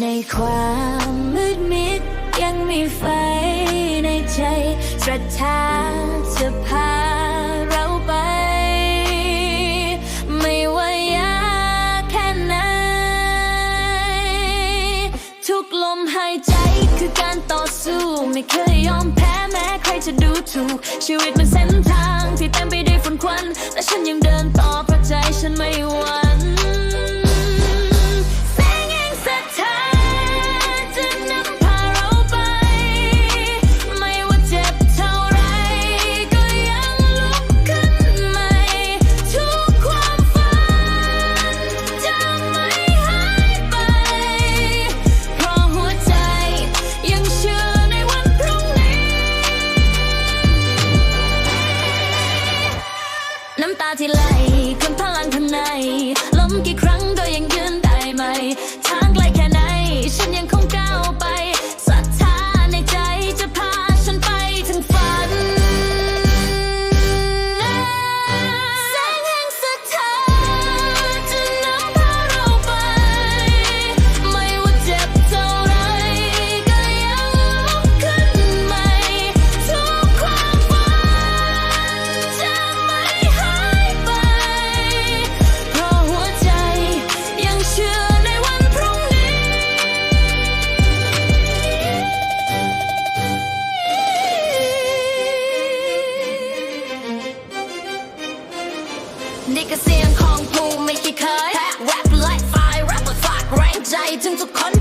ในความมืดมิดยังมีไฟในใจศรัทธาจะพาเราไป ไม่ว่ายากแค่ไหน ทุกลมหายใจคือการต่อสู้ ไม่เคยยอมแพ้แม้ใครจะดูถูก ชีวิตมันเส้นทางที่เต็มไปด้วยฝุ่นควันแต่ฉันยังเดินต่อ ที่ไหลคืนพลังข้างในล้มกี่ครั้ง นี่ก็เสียงของผู้ไม่เคยแพ้แรปไลฟ์ไฟแรปฝากแรงใจถึงทุกคน